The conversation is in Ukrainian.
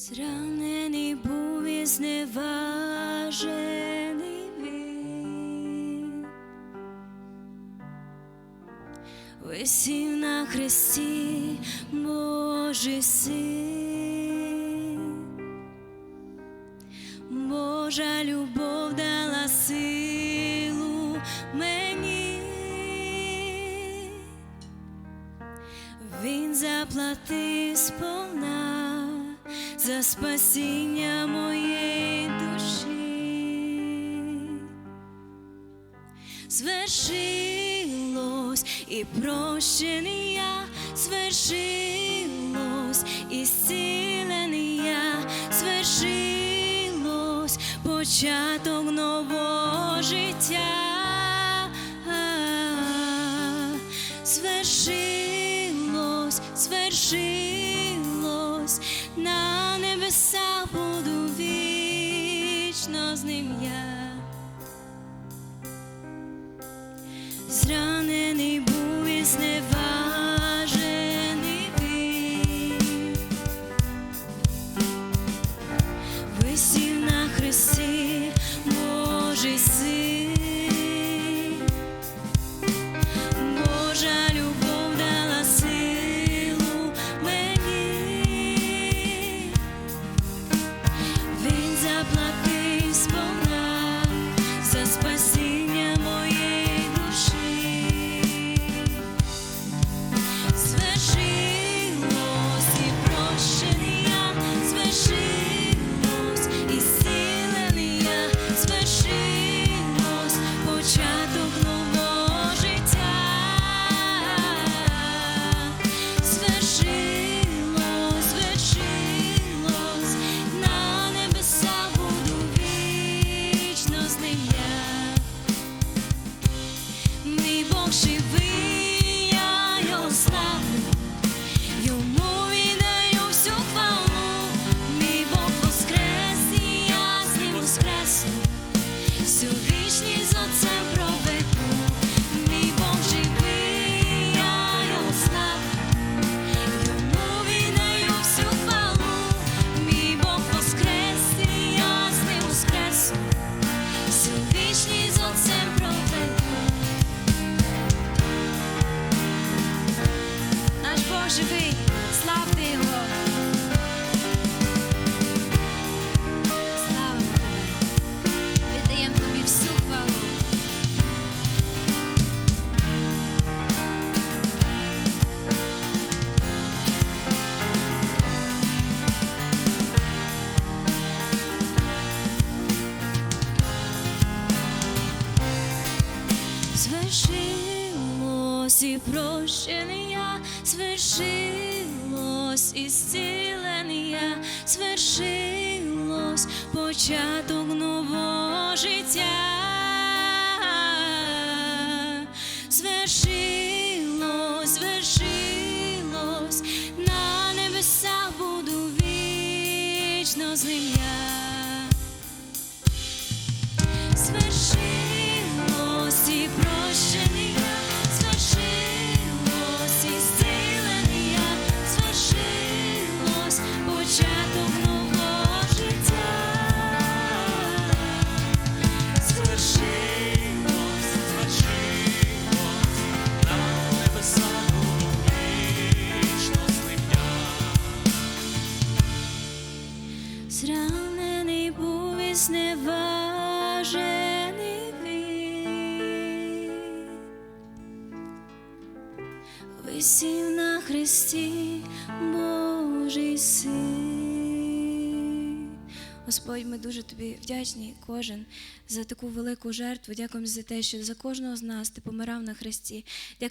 Зранений був і зневажений він, висів на хресті Божий син, Божа любов дала силу мені. Він заплатив сповна за спасіння моєї душі. Звершилось і прощений я, звершилось і зцілений я, звершилось початок нового життя. З ним я. Звершилось і прощення, свершилось і зцілення, звершилось початок нового життя. Звершилось, Зранений був і зневажений він, висів на хресті Божий син. Господь, ми дуже тобі вдячні кожен за таку велику жертву. Дякуємо за те, що за кожного з нас ти помирав на хресті. Дякуємо